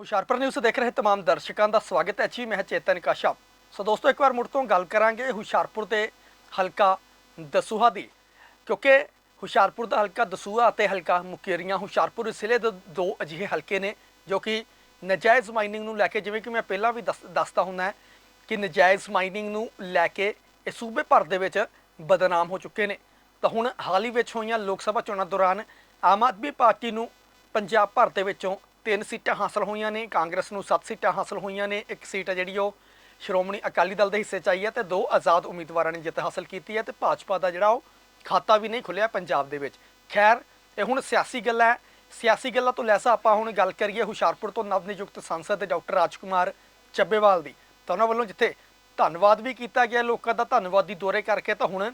Hoshiarpur news ਦੇਖ ਰਹੇ तमाम ਦਰਸ਼ਕਾਂ ਦਾ ਸਵਾਗਤ ਹੈ ਜੀ ਮੈਂ ਚੇਤਨ ਕਾਸ਼ਪ ਸੋ ਦੋਸਤੋ ਇੱਕ ਵਾਰ ਮੁੜ ਤੋਂ ਗੱਲ ਕਰਾਂਗੇ ਹੁਸ਼ਿਆਰਪੁਰ ਦੇ ਹਲਕਾ ਦਸੂਹਾ ਦੀ ਕਿਉਂਕਿ ਹੁਸ਼ਿਆਰਪੁਰ ਦਾ ਹਲਕਾ ਦਸੂਹਾ ਅਤੇ ਹਲਕਾ ਮੁਕੇਰੀਆਂ ਹੁਸ਼ਿਆਰਪੁਰ ਜ਼ਿਲ੍ਹੇ ਦੇ ਦੋ ਅਜਿਹੇ ਹਲਕੇ ਨੇ ਜੋ ਕਿ ਨਜਾਇਜ਼ ਮਾਈਨਿੰਗ ਨੂੰ ਲੈ ਕੇ ਜਿਵੇਂ ਕਿ ਮੈਂ ਪਹਿਲਾਂ ਵੀ ਦੱਸ- ਦੱਸਦਾ ਹੁੰਦਾ ਹੈ ਕਿ ਨਜਾਇਜ਼ ਮਾਈਨਿੰਗ ਨੂੰ ਲੈ ਕੇ ਇਹ ਸੂਬੇ ਭਰ ਦੇ ਵਿੱਚ ਬਦਨਾਮ ਹੋ ਚੁੱਕੇ ਨੇ ਤਾਂ ਹੁਣ ਹਾਲ ਹੀ ਵਿੱਚ ਹੋਈਆਂ ਲੋਕ ਸਭਾ ਚੋਣਾਂ ਦੌਰਾਨ ਆਮ ਆਦਮੀ ਪਾਰਟੀ ਨੂੰ ਪੰਜਾਬ ਭਰ ਦੇ ਵਿੱਚੋਂ ਤਿੰਨ ਸੀਟਾਂ ਹਾਸਲ ਹੋਈਆਂ ਨੇ, ਕਾਂਗਰਸ ਨੂੰ 7 ਸੀਟਾਂ ਹਾਸਲ ਹੋਈਆਂ ਨੇ, ਇੱਕ ਸੀਟ ਹੈ ਜਿਹੜੀ ਉਹ ਸ਼੍ਰੋਮਣੀ ਅਕਾਲੀ ਦਲ ਦੇ ਹਿੱਸੇ ਚ ਆਈ ਹੈ ਤੇ ਦੋ ਆਜ਼ਾਦ ਉਮੀਦਵਾਰਾਂ ਨੇ ਜਿੱਤ ਹਾਸਲ ਕੀਤੀ ਹੈ ਤੇ ਭਾਜਪਾ ਦਾ ਜਿਹੜਾ ਉਹ ਖਾਤਾ ਵੀ ਨਹੀਂ ਖੁੱਲਿਆ ਪੰਜਾਬ ਦੇ ਵਿੱਚ। ਖੈਰ, ਇਹ ਹੁਣ ਸਿਆਸੀ ਗੱਲ ਹੈ। ਸਿਆਸੀ ਗੱਲਾਂ ਤੋਂ ਲੈਸਾ ਆਪਾਂ ਹੁਣ ਗੱਲ ਕਰੀਏ ਹੁਸ਼ਿਆਰਪੁਰ ਤੋਂ ਨਵ ਨਿਯੁਕਤ ਸੰਸਦ ਡਾਕਟਰ ਰਾਜਕੁਮਾਰ ਚੱਬੇਵਾਲ ਦੀ। ਤਾਂ ਉਹਨਾਂ ਵੱਲੋਂ ਜਿੱਥੇ ਧੰਨਵਾਦ ਵੀ ਕੀਤਾ ਗਿਆ ਲੋਕਾਂ ਦਾ ਧੰਨਵਾਦੀ ਦੌਰੇ ਕਰਕੇ ਤਾਂ ਹੁਣ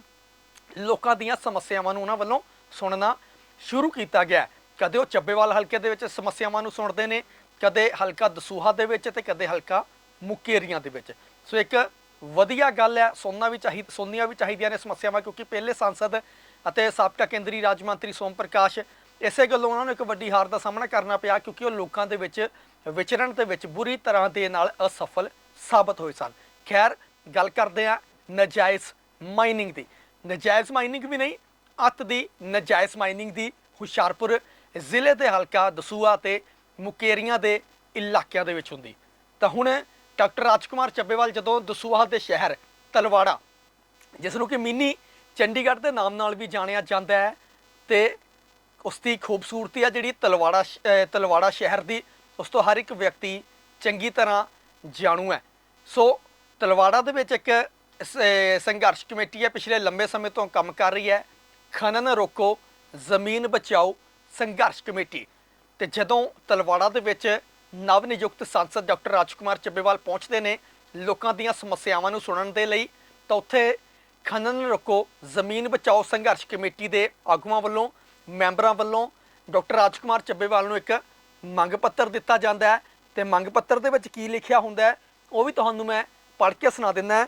ਲੋਕਾਂ ਦੀਆਂ ਸਮੱਸਿਆਵਾਂ ਨੂੰ ਉਹਨਾਂ ਵੱਲੋਂ ਸੁਣਨਾ ਸ਼ੁਰੂ ਕੀਤਾ ਗਿਆ। ਕਦੇ ਉਹ ਚੱਬੇਵਾਲ ਹਲਕੇ ਦੇ ਵਿੱਚ ਸਮੱਸਿਆਵਾਂ ਨੂੰ ਸੁਣਦੇ ਨੇ, ਕਦੇ ਹਲਕਾ ਦਸੂਹਾ ਦੇ ਵਿੱਚ ਤੇ ਕਦੇ ਹਲਕਾ ਮੁਕੇਰੀਆਂ ਦੇ ਵਿੱਚ। ਸੋ ਇੱਕ ਵਧੀਆ ਗੱਲ ਹੈ ਸੁਣਨਾ ਵੀ ਚਾਹੀਦਾ ਸੁਣਨੀਆਂ ਵੀ ਚਾਹੀਦੀਆਂ ਨੇ ਸਮੱਸਿਆਵਾਂ, ਕਿਉਂਕਿ ਪਹਿਲੇ ਸੰਸਦ ਅਤੇ ਸਾਬਕਾ ਕੇਂਦਰੀ ਰਾਜ ਮੰਤਰੀ ਸੋਮ ਪ੍ਰਕਾਸ਼ ਇਸੇ ਗੱਲੋਂ ਉਹਨਾਂ ਨੂੰ ਇੱਕ ਵੱਡੀ ਹਾਰ ਦਾ ਸਾਹਮਣਾ ਕਰਨਾ ਪਿਆ, ਕਿਉਂਕਿ ਉਹ ਲੋਕਾਂ ਦੇ ਵਿੱਚ ਵਿਚਰਨ ਦੇ ਵਿੱਚ ਬੁਰੀ ਤਰ੍ਹਾਂ ਦੇ ਨਾਲ ਅਸਫਲ ਸਾਬਤ ਹੋਏ ਸਨ। ਖੈਰ, ਗੱਲ ਕਰਦੇ ਆ ਨਜਾਇਜ਼ ਮਾਈਨਿੰਗ ਦੀ। ਨਜਾਇਜ਼ ਮਾਈਨਿੰਗ ਵੀ ਨਹੀਂ, ਅੱਤ ਦੀ ਨਜਾਇਜ਼ ਮਾਈਨਿੰਗ ਦੀ ਹੁਸ਼ਿਆਰਪੁਰ ਜ਼ਿਲ੍ਹੇ ਦੇ ਹਲਕਾ ਦਸੂਆ ਤੇ ਮੁਕੇਰੀਆਂ ਦੇ ਇਲਾਕਿਆਂ ਦੇ ਵਿੱਚ ਹੁੰਦੀ। ਤਾਂ ਹੁਣ ਡਾਕਟਰ ਰਾਜਕੁਮਾਰ ਚੱਬੇਵਾਲ ਜਦੋਂ ਦਸੂਹਾ ਦੇ ਸ਼ਹਿਰ ਤਲਵਾੜਾ, ਜਿਸ ਨੂੰ ਕਿ ਮਿੰਨੀ ਚੰਡੀਗੜ੍ਹ ਦੇ ਨਾਮ ਨਾਲ ਵੀ ਜਾਣਿਆ ਜਾਂਦਾ ਹੈ, ਤੇ ਉਸ ਦੀ ਖੂਬਸੂਰਤੀ ਆ ਜਿਹੜੀ ਤਲਵਾੜਾ ਸ਼- ਤਲਵਾੜਾ ਸ਼ਹਿਰ ਦੀ, ਉਸ ਤੋਂ ਹਰ ਇੱਕ ਵਿਅਕਤੀ ਚੰਗੀ ਤਰ੍ਹਾਂ ਜਾਣੂ ਹੈ। ਸੋ ਤਲਵਾੜਾ ਦੇ ਵਿੱਚ ਇੱਕ ਸ- ਸੰਘਰਸ਼ ਕਮੇਟੀ ਹੈ, ਪਿਛਲੇ ਲੰਬੇ ਸਮੇਂ ਤੋਂ ਕੰਮ ਕਰ ਰਹੀ ਹੈ। ਖਨਨ ਰੋਕੋ, ਜ਼ਮੀਨ ਬਚਾਓ ਸੰਘਰਸ਼ ਕਮੇਟੀ। ਤੇ ਜਦੋਂ ਤਲਵਾੜਾ ਦੇ ਵਿੱਚ ਨਵ ਨਿਯੁਕਤ ਸੰਸਦ ਡਾਕਟਰ ਰਾਜਕੁਮਾਰ ਚੱਬੇਵਾਲ ਪਹੁੰਚਦੇ ਨੇ ਲੋਕਾਂ ਦੀਆਂ ਸਮੱਸਿਆਵਾਂ ਨੂੰ ਸੁਣਨ ਦੇ ਲਈ, ਤਾਂ ਉੱਥੇ ਖਨਨ ਰੋਕੋ, ਜ਼ਮੀਨ ਬਚਾਓ ਸੰਘਰਸ਼ ਕਮੇਟੀ ਦੇ ਆਗੂਆਂ ਵੱਲੋਂ, ਮੈਂਬਰਾਂ ਵੱਲੋਂ ਡਾਕਟਰ ਰਾਜਕੁਮਾਰ ਚੱਬੇਵਾਲ ਨੂੰ ਇੱਕ ਮੰਗ ਪੱਤਰ ਦਿੱਤਾ ਜਾਂਦਾ ਹੈ। ਤੇ ਮੰਗ ਪੱਤਰ ਦੇ ਵਿੱਚ ਕੀ ਲਿਖਿਆ ਹੁੰਦਾ ਹੈ, ਉਹ ਵੀ ਤੁਹਾਨੂੰ ਮੈਂ ਪੜ੍ਹ ਕੇ ਸੁਣਾ ਦਿੰਦਾ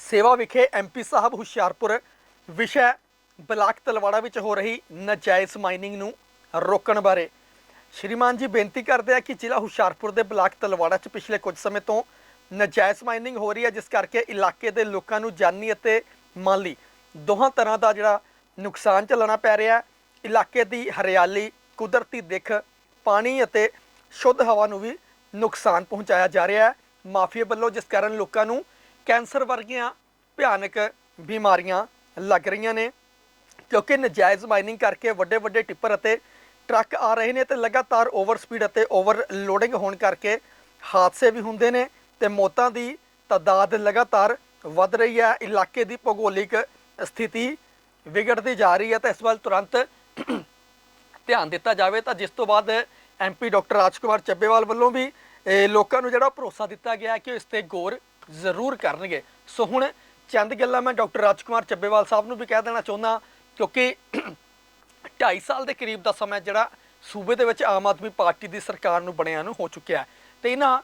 ਸੇਵਾ ਵਿਖੇ ਐਮਪੀ ਸਾਹਿਬ ਹੁਸ਼ਿਆਰਪੁਰ ਵਿਸ਼ਾ ਬਲਾਕ ਤਲਵਾੜਾ ਵਿੱਚ ਹੋ ਰਹੀ ਨਜਾਇਜ਼ ਮਾਈਨਿੰਗ ਨੂੰ ਰੋਕਣ ਬਾਰੇ। ਸ਼੍ਰੀਮਾਨ ਜੀ ਬੇਨਤੀ ਕਰਦੇ ਆ ਕਿ ਜ਼ਿਲ੍ਹਾ ਹੁਸ਼ਿਆਰਪੁਰ ਦੇ ਬਲਾਕ ਤਲਵਾੜਾ 'ਚ ਪਿਛਲੇ ਕੁਝ ਸਮੇਂ ਤੋਂ ਨਜਾਇਜ਼ ਮਾਈਨਿੰਗ ਹੋ ਰਹੀ ਹੈ, ਜਿਸ ਕਰਕੇ ਇਲਾਕੇ ਦੇ ਲੋਕਾਂ ਨੂੰ ਜਾਨੀ ਅਤੇ ਮਾਲੀ ਦੋਹਾਂ ਤਰ੍ਹਾਂ ਦਾ ਜਿਹੜਾ ਨੁਕਸਾਨ ਝੱਲਣਾ ਪੈ ਰਿਹਾ ਹੈ। ਇਲਾਕੇ ਦੀ ਹਰਿਆਲੀ, ਕੁਦਰਤੀ ਦਿੱਖ, ਪਾਣੀ ਅਤੇ ਸ਼ੁੱਧ ਹਵਾ ਨੂੰ ਵੀ ਨੁਕਸਾਨ ਪਹੁੰਚਾਇਆ ਜਾ ਰਿਹਾ ਹੈ। ਮਾਫੀਆ ਵੱਲੋਂ ਜਿਸ ਕਾਰਨ ਲੋਕਾਂ ਨੂੰ ਕੈਂਸਰ ਵਰਗੀਆਂ ਭਿਆਨਕ ਬਿਮਾਰੀਆਂ ਲੱਗ ਰਹੀਆਂ ਨੇ ਕਿਉਂਕਿ ਨਜਾਇਜ਼ ਮਾਈਨਿੰਗ ਕਰਕੇ ਵੱਡੇ ਵੱਡੇ ਟਿੱਪਰ ਅਤੇ ਟਰੱਕ ਆ ਰਹੇ ਨੇ ਤੇ ਲਗਾਤਾਰ ਓਵਰ ਸਪੀਡ ਅਤੇ ਓਵਰ ਲੋਡਿੰਗ ਹੋਣ ਕਰਕੇ ਹਾਦਸੇ ਵੀ ਹੁੰਦੇ ਨੇ ਤੇ ਮੌਤਾਂ ਦੀ ਤਾਦਾਦ ਲਗਾਤਾਰ ਵੱਧ ਰਹੀ ਹੈ। ਇਲਾਕੇ ਦੀ ਭੂਗੋਲਿਕ ਸਥਿਤੀ ਵਿਗੜਦੀ ਜਾ ਰਹੀ ਹੈ ਤਾਂ ਇਸ ਵੱਲ ਤੁਰੰਤ ਧਿਆਨ ਦਿੱਤਾ ਜਾਵੇ ਤਾਂ ਜਿਸ ਤੋਂ ਬਾਅਦ ਐਮਪੀ ਡਾਕਟਰ ਰਾਜਕੁਮਾਰ ਚੱਬੇਵਾਲ ਵੱਲੋਂ ਵੀ ਲੋਕਾਂ ਨੂੰ ਜਿਹੜਾ ਭਰੋਸਾ ਦਿੱਤਾ ਗਿਆ ਹੈ ਕਿ ਇਸ ਤੇ ਗੌਰ ਜ਼ਰੂਰ ਕਰਨਗੇ। ਸੋ ਹੁਣ ਚੰਦ ਗੱਲਾਂ ਮੈਂ ਡਾਕਟਰ ਰਾਜਕੁਮਾਰ ਚੱਬੇਵਾਲ ਸਾਹਿਬ ਨੂੰ ਵੀ ਕਹਿ ਦੇਣਾ ਚਾਹੁੰਦਾ ਕਿਉਂਕਿ 2.5 ਸਾਲ ਦੇ ਕਰੀਬ ਦਾ ਸਮਾਂ ਜਿਹੜਾ ਸੂਬੇ ਦੇ ਵਿੱਚ ਆਮ ਆਦਮੀ ਪਾਰਟੀ ਦੀ ਸਰਕਾਰ ਨੂੰ ਬਣਿਆ ਨੂੰ ਹੋ ਚੁੱਕਿਆ ਹੈ। ਤੇ ਇਹਨਾਂ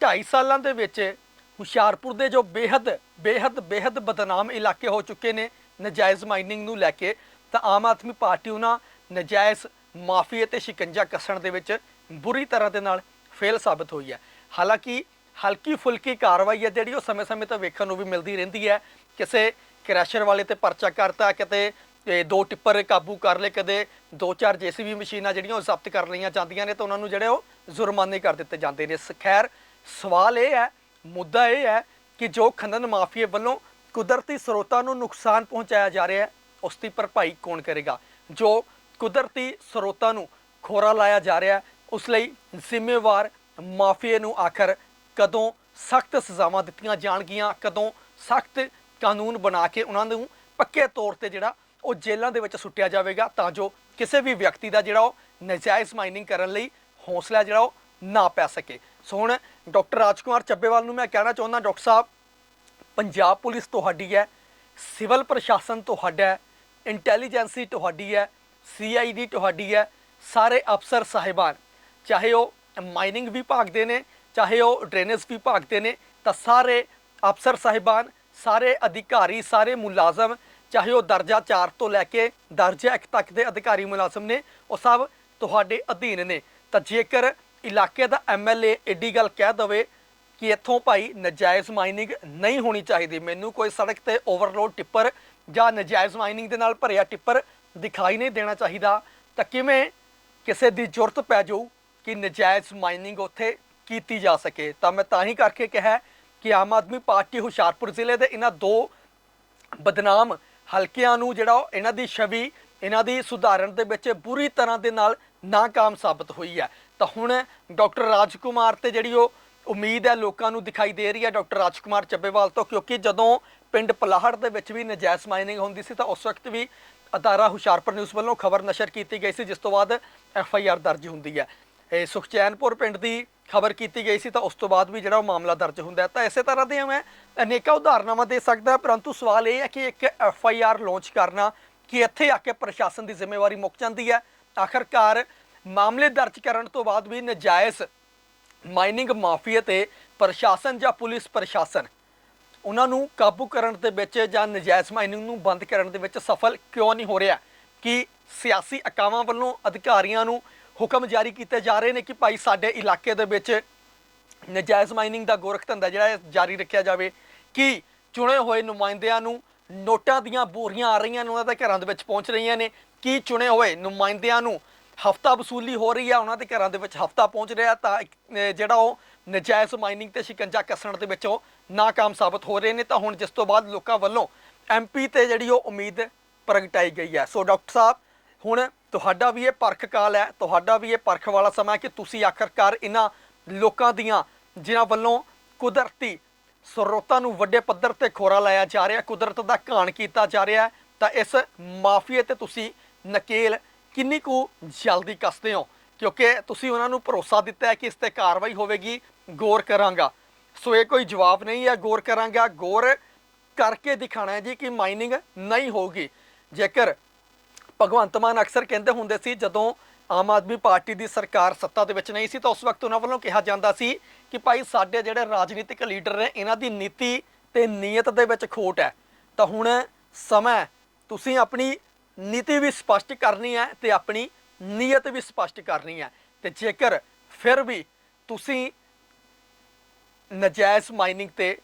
2.5 ਸਾਲਾਂ ਦੇ ਵਿੱਚ ਹੁਸ਼ਿਆਰਪੁਰ ਦੇ ਜੋ ਬੇਹੱਦ ਬੇਹੱਦ ਬੇਹੱਦ ਬਦਨਾਮ ਇਲਾਕੇ ਹੋ ਚੁੱਕੇ ਨੇ ਨਜਾਇਜ਼ ਮਾਈਨਿੰਗ ਨੂੰ ਲੈ ਕੇ, ਤਾਂ ਆਮ ਆਦਮੀ ਪਾਰਟੀ ਉਹਨਾਂ ਨਜਾਇਜ਼ ਮਾਫੀ ਅਤੇ ਸ਼ਿਕੰਜਾ ਕੱਸਣ ਦੇ ਵਿੱਚ ਬੁਰੀ ਤਰ੍ਹਾਂ ਦੇ ਨਾਲ ਫੇਲ ਸਾਬਤ ਹੋਈ ਹੈ। ਹਾਲਾਂਕਿ ਹਲਕੀ ਫੁਲਕੀ ਕਾਰਵਾਈ ਹੈ ਜਿਹੜੀ ਉਹ ਸਮੇਂ-ਸਮੇਂ ਤੇ ਵੇਖਣ ਨੂੰ ਵੀ ਮਿਲਦੀ ਰਹਿੰਦੀ ਹੈ। ਕਿਸੇ ਕ੍ਰੈਸ਼ਰ ਵਾਲੇ ਤੇ ਪਰਚਾ ਕਰਤਾ, ਕਿਤੇ ਇਹ ਦੋ ਟਿੱਪਰ ਕਾਬੂ ਕਰ ਲਏ, ਕਦੇ ਦੋ ਚਾਰ ਜੀਸੀਬੀ ਮਸ਼ੀਨਾਂ ਜਿਹੜੀਆਂ ਉਹ ਜ਼ਬਤ ਕਰ ਲਈਆਂ ਜਾਂਦੀਆਂ ਨੇ, ਤਾਂ ਉਹਨਾਂ ਨੂੰ ਜਿਹੜੇ ਉਹ ਜੁਰਮਾਨੇ ਕਰ ਦਿੱਤੇ ਜਾਂਦੇ ਨੇ। ਸ- ਖੈਰ, ਸਵਾਲ ਇਹ ਹੈ, ਮੁੱਦਾ ਇਹ ਹੈ ਕਿ ਜੋ ਖਨਨ ਮਾਫੀਏ ਵੱਲੋਂ ਕੁਦਰਤੀ ਸਰੋਤਾਂ ਨੂੰ ਨੁਕਸਾਨ ਪਹੁੰਚਾਇਆ ਜਾ ਰਿਹਾ ਹੈ, ਉਸ ਦੀ ਭਰਪਾਈ ਕੌਣ ਕਰੇਗਾ? ਜੋ ਕੁਦਰਤੀ ਸਰੋਤਾਂ ਨੂੰ ਖੋਰਾ ਲਾਇਆ ਜਾ ਰਿਹਾ ਉਸ ਲਈ ਜ਼ਿੰਮੇਵਾਰ ਮਾਫੀਏ ਨੂੰ ਆਖਰ ਕਦੋਂ ਸਖਤ ਸਜ਼ਾਵਾਂ ਦਿੱਤੀਆਂ ਜਾਣਗੀਆਂ, ਕਦੋਂ ਸਖਤ ਕਾਨੂੰਨ ਬਣਾ ਕੇ ਉਹਨਾਂ ਨੂੰ ਪੱਕੇ ਤੌਰ ਤੇ ਜਿਹੜਾ ਉਹ ਜੇਲ੍ਹਾਂ ਦੇ ਵਿੱਚ ਸੁੱਟਿਆ ਜਾਵੇਗਾ ਤਾਂ ਜੋ ਕਿਸੇ ਵੀ ਵਿਅਕਤੀ ਦਾ ਜਿਹੜਾ ਉਹ ਨਜਾਇਜ਼ ਮਾਈਨਿੰਗ ਕਰਨ ਲਈ ਹੌਸਲਾ ਜਿਹੜਾ ਉਹ ਨਾ ਪੈ ਸਕੇ। ਸੋ ਹੁਣ ਡਾਕਟਰ ਰਾਜਕੁਮਾਰ ਚੱਬੇਵਾਲ ਨੂੰ ਮੈਂ ਕਹਿਣਾ ਚਾਹੁੰਦਾ, ਡਾਕਟਰ ਸਾਹਿਬ, ਪੰਜਾਬ ਪੁਲਿਸ ਤੁਹਾਡੀ ਹੈ, ਸਿਵਲ ਪ੍ਰਸ਼ਾਸਨ ਤੁਹਾਡਾ ਹੈ, ਇੰਟੈਲੀਜੈਂਸੀ ਤੁਹਾਡੀ ਹੈ, ਸੀਆਈਡੀ ਤੁਹਾਡੀ ਹੈ, ਸਾਰੇ ਅਫਸਰ ਸਾਹਿਬਾਨ, ਚਾਹੇ ਉਹ ਮਾਈਨਿੰਗ ਵਿਭਾਗ ਦੇ ਨੇ, ਚਾਹੇ ਉਹ ਡਰੇਨੇਜ ਵਿਭਾਗ ਦੇ ਨੇ, ਤਾਂ ਸਾਰੇ ਅਫਸਰ ਸਾਹਿਬਾਨ, ਸਾਰੇ ਅਧਿਕਾਰੀ, ਸਾਰੇ ਮੁਲਾਜ਼ਮ ਚਾਹੇ ਉਹ ਦਰਜਾ 4 ਤੋਂ ਲੈ ਕੇ ਦਰਜਾ 1 ਤੱਕ ਦੇ ਅਧਿਕਾਰੀ ਮੁਲਾਜ਼ਮ ਨੇ, ਉਹ ਸਭ ਤੁਹਾਡੇ ਅਧੀਨ ਨੇ। ਤਾਂ ਜੇਕਰ ਇਲਾਕੇ ਦਾ ਐਮਐਲਏ ਏਡੀ ਗੱਲ ਕਹਿ ਦਵੇ ਕਿ ਇੱਥੋਂ ਭਾਈ ਨਜਾਇਜ਼ ਮਾਈਨਿੰਗ ਨਹੀਂ ਹੋਣੀ ਚਾਹੀਦੀ, ਮੈਨੂੰ ਕੋਈ ਸੜਕ ਤੇ ਓਵਰਲੋਡ ਟਿੱਪਰ ਜਾਂ ਨਜਾਇਜ਼ ਮਾਈਨਿੰਗ ਦੇ ਨਾਲ ਭਰਿਆ ਟਿੱਪਰ ਦਿਖਾਈ ਨਹੀਂ ਦੇਣਾ ਚਾਹੀਦਾ, ਤਾਂ ਕਿਵੇਂ ਕਿਸੇ ਦੀ ਜ਼ਰੂਰਤ ਪੈ ਜਾਊ ਕਿ ਨਜਾਇਜ਼ ਮਾਈਨਿੰਗ ਉੱਥੇ ਕੀਤੀ ਜਾ ਸਕੇ? ਤਾਂ ਮੈਂ ਤਾਂ ਹੀ ਕਰਕੇ ਕਿਹਾ ਕਿ ਆਮ ਆਦਮੀ ਪਾਰਟੀ ਹੁਸ਼ਿਆਰਪੁਰ ਜ਼ਿਲ੍ਹੇ ਦੇ ਇਹਨਾਂ ਦੋ ਬਦਨਾਮ ਹਲਕਿਆਂ ਨੂੰ ਜਿਹੜਾ ਉਹ ਇਹਨਾਂ ਦੀ ਛਵੀ, ਇਹਨਾਂ ਦੀ ਸੁਧਾਰਨ ਦੇ ਵਿੱਚ ਬੁਰੀ ਤਰ੍ਹਾਂ ਦੇ ਨਾਲ ਨਾਕਾਮ ਸਾਬਤ ਹੋਈ ਹੈ। ਤਾਂ ਹੁਣ ਡਾਕਟਰ ਰਾਜਕੁਮਾਰ ਤੇ ਜਿਹੜੀ ਉਹ ਉਮੀਦ ਹੈ ਲੋਕਾਂ ਨੂੰ ਦਿਖਾਈ ਦੇ ਰਹੀ ਹੈ ਡਾਕਟਰ ਰਾਜਕੁਮਾਰ ਚੱਬੇਵਾਲ ਤੋਂ, ਕਿਉਂਕਿ ਜਦੋਂ ਪਿੰਡ ਪਲਾਹੜ ਦੇ ਵਿੱਚ ਵੀ ਨਜਾਇਜ਼ ਮਾਈਨਿੰਗ ਹੁੰਦੀ ਸੀ ਤਾਂ ਉਸ ਵਕਤ ਵੀ ਅਦਾਰਾ ਹੁਸ਼ਿਆਰਪੁਰ ਨਿਊਜ਼ ਵੱਲੋਂ ਖਬਰ ਨਸ਼ਰ ਕੀਤੀ ਗਈ ਸੀ, ਜਿਸ ਤੋਂ ਬਾਅਦ ਐਫ ਆਈ ਆਰ ਦਰਜ ਹੁੰਦੀ ਹੈ। ਸੁਖਚੈਨਪੁਰ ਪਿੰਡ ਦੀ ਖਬਰ ਕੀਤੀ ਗਈ ਸੀ ਤਾਂ ਉਸ ਤੋਂ ਬਾਅਦ ਵੀ ਜਿਹੜਾ ਉਹ ਮਾਮਲਾ ਦਰਜ ਹੁੰਦਾ ਤਾਂ ਇਸੇ ਤਰ੍ਹਾਂ ਦੀਆਂ ਮੈਂ ਅਨੇਕਾਂ ਉਦਾਹਰਨਾਵਾਂ ਦੇ ਸਕਦਾ ਪਰੰਤੂ ਸਵਾਲ ਇਹ ਹੈ ਕਿ ਇੱਕ ਐਫ ਆਈ ਆਰ ਲਾਂਚ ਕਰਨਾ ਕਿ ਇੱਥੇ ਆ ਕੇ ਪ੍ਰਸ਼ਾਸਨ ਦੀ ਜ਼ਿੰਮੇਵਾਰੀ ਮੁੱਕ ਜਾਂਦੀ ਹੈ। ਆਖਰਕਾਰ ਮਾਮਲੇ ਦਰਜ ਕਰਨ ਤੋਂ ਬਾਅਦ ਵੀ ਨਜਾਇਜ਼ ਮਾਈਨਿੰਗ ਮਾਫੀਆ ਤੇ ਪ੍ਰਸ਼ਾਸਨ ਜਾਂ ਪੁਲਿਸ ਪ੍ਰਸ਼ਾਸਨ ਉਹਨਾਂ ਨੂੰ ਕਾਬੂ ਕਰਨ ਦੇ ਵਿੱਚ ਜਾਂ ਨਜਾਇਜ਼ ਮਾਈਨਿੰਗ ਨੂੰ ਬੰਦ ਕਰਨ ਦੇ ਵਿੱਚ ਸਫਲ ਕਿਉਂ ਨਹੀਂ ਹੋ ਰਿਹਾ? ਕਿ ਸਿਆਸੀ ਅਕਾਵਾਂ ਵੱਲੋਂ ਅਧਿਕਾਰੀਆਂ ਨੂੰ ਹੁਕਮ ਜਾਰੀ ਕੀਤੇ ਜਾ ਰਹੇ ਨੇ ਕਿ ਭਾਈ ਸਾਡੇ ਇਲਾਕੇ ਦੇ ਵਿੱਚ ਨਜਾਇਜ਼ ਮਾਈਨਿੰਗ ਦਾ ਗੋਰਖ ਧੰਦਾ ਜਿਹੜਾ ਜਾਰੀ ਰੱਖਿਆ ਜਾਵੇ ਕਿ ਚੁਣੇ ਹੋਏ ਨੁਮਾਇੰਦਿਆਂ ਨੂੰ ਨੋਟਾਂ ਦੀਆਂ ਬੋਰੀਆਂ ਆ ਰਹੀਆਂ ਨੇ, ਉਹਨਾਂ ਦੇ ਘਰਾਂ ਦੇ ਵਿੱਚ ਪਹੁੰਚ ਰਹੀਆਂ ਨੇ, ਕੀ ਚੁਣੇ ਹੋਏ ਨੁਮਾਇੰਦਿਆਂ ਨੂੰ ਹਫਤਾ ਵਸੂਲੀ ਹੋ ਰਹੀ ਹੈ ਉਹਨਾਂ ਦੇ ਘਰਾਂ ਦੇ ਵਿੱਚ ਹਫਤਾ ਪਹੁੰਚ ਰਿਹਾ ਤਾਂ ਜਿਹੜਾ ਉਹ ਨਜਾਇਜ਼ ਮਾਈਨਿੰਗ ਤੇ ਸ਼ਿਕੰਜਾ ਕੱਸਣ ਦੇ ਵਿੱਚ ਉਹ ਨਾਕਾਮ ਸਾਬਤ ਹੋ ਰਹੇ ਨੇ। ਤਾਂ ਹੁਣ ਜਿਸ ਤੋਂ ਬਾਅਦ ਲੋਕਾਂ ਵੱਲੋਂ ਐਮਪੀ ਤੇ ਜਿਹੜੀ ਉਹ ਉਮੀਦ ਪ੍ਰਗਟਾਈ ਗਈ ਹੈ। ਸੋ ਡਾਕਟਰ ਸਾਹਿਬ, ਹੁਣ ਤੁਹਾਡਾ ਵੀ ਇਹ ਪਰਖ ਕਾਲ ਹੈ, ਤੁਹਾਡਾ ਵੀ ਇਹ ਪਰਖ ਵਾਲਾ ਸਮਾਂ ਹੈ ਕਿ ਤੁਸੀਂ ਆਖਰਕਾਰ ਇਹਨਾਂ ਲੋਕਾਂ ਦੀਆਂ, ਜਿਨ੍ਹਾਂ ਵੱਲੋਂ ਕੁਦਰਤੀ ਸਰੋਤਾਂ ਨੂੰ ਵੱਡੇ ਪੱਧਰ ਤੇ ਖੋਰਾ ਲਾਇਆ ਜਾ ਰਿਹਾ, ਕੁਦਰਤ ਦਾ ਘਾਣ ਕੀਤਾ ਜਾ ਰਿਹਾ ਤਾਂ ਇਸ ਮਾਫੀਏ ਤੇ ਤੁਸੀਂ ਨਕੇਲ ਕਿੰਨੀ ਕੁ ਜਲਦੀ ਕੱਸਦੇ ਹੋ? ਕਿਉਂਕਿ ਤੁਸੀਂ ਉਹਨਾਂ ਨੂੰ ਭਰੋਸਾ ਦਿੱਤਾ ਹੈ ਕਿ ਇਸ ਤੇ ਕਾਰਵਾਈ ਹੋਵੇਗੀ, ਗੌਰ ਕਰਾਂਗਾ। ਸੋ ਇਹ ਕੋਈ ਜਵਾਬ ਨਹੀਂ ਹੈ, ਗੌਰ ਕਰਾਂਗਾ। ਗੌਰ ਕਰਕੇ ਦਿਖਾਣਾ ਹੈ ਜੀ ਕਿ ਮਾਈਨਿੰਗ ਨਹੀਂ ਹੋਊਗੀ। ਜੇਕਰ ਭਗਵੰਤ ਮਾਨ ਅਕਸਰ ਕਹਿੰਦੇ ਹੁੰਦੇ ਸੀ, ਜਦੋਂ ਆਮ ਆਦਮੀ ਪਾਰਟੀ ਦੀ ਸਰਕਾਰ ਸੱਤਾ ਦੇ ਵਿੱਚ ਨਹੀਂ ਸੀ, ਤਾਂ ਉਸ ਵਕਤ ਉਹਨਾਂ ਵੱਲੋਂ ਕਿਹਾ ਜਾਂਦਾ ਸੀ ਕਿ ਭਾਈ ਸਾਡੇ ਜਿਹੜੇ ਰਾਜਨੀਤਿਕ ਲੀਡਰ ਨੇ, ਇਹਨਾਂ ਦੀ ਨੀਤੀ ਤੇ ਨੀਅਤ ਦੇ ਵਿੱਚ ਖੋਟ ਹੈ। ਤਾਂ ਹੁਣ ਸਮਾਂ ਤੁਸੀਂ ਆਪਣੀ ਨੀਤੀ ਵੀ ਸਪਸ਼ਟ ਕਰਨੀ ਹੈ ਤੇ ਆਪਣੀ ਨੀਅਤ ਵੀ ਸਪਸ਼ਟ ਕਰਨੀ ਹੈ। ਤੇ ਜੇਕਰ ਫਿਰ ਵੀ ਤੁਸੀਂ ਨਜਾਇਜ਼ ਮਾਈਨਿੰਗ ਤੇ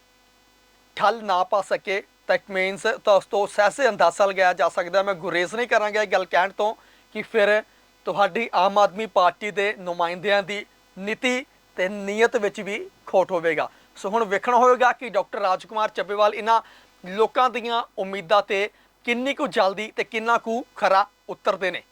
ਠੱਲ ਨਾ ਪਾ ਸਕੇ ਤਾਂ ਇਟ ਮੀਨਸ ਤਾਂ ਉਸ ਤੋਂ ਸਹਿਸੇ ਅੰਦਾਜ਼ਾ ਲਗਾਇਆ ਜਾ ਸਕਦਾ ਮੈਂ ਗੁਰੇਜ਼ ਨਹੀਂ ਕਰਾਂਗਾ ਇਹ ਗੱਲ ਕਹਿਣ ਤੋਂ ਕਿ ਫਿਰ ਤੁਹਾਡੀ ਆਮ ਆਦਮੀ ਪਾਰਟੀ ਦੇ ਨੁਮਾਇੰਦਿਆਂ ਦੀ ਨੀਤੀ ਤੇ ਨੀਅਤ ਵਿੱਚ ਵੀ ਖੋਟ ਹੋਵੇਗਾ। ਸੋ ਹੁਣ ਵੇਖਣਾ ਹੋਵੇਗਾ ਕਿ ਡਾਕਟਰ ਰਾਜਕੁਮਾਰ ਚੱਬੇਵਾਲ ਇਹਨਾਂ ਲੋਕਾਂ ਦੀਆਂ ਉਮੀਦਾਂ ਤੇ ਕਿੰਨੀ ਕੁ ਜਲਦੀ ਤੇ ਕਿੰਨਾ ਕੁ ਖਰਾ ਉਤਰਦੇ ਨੇ।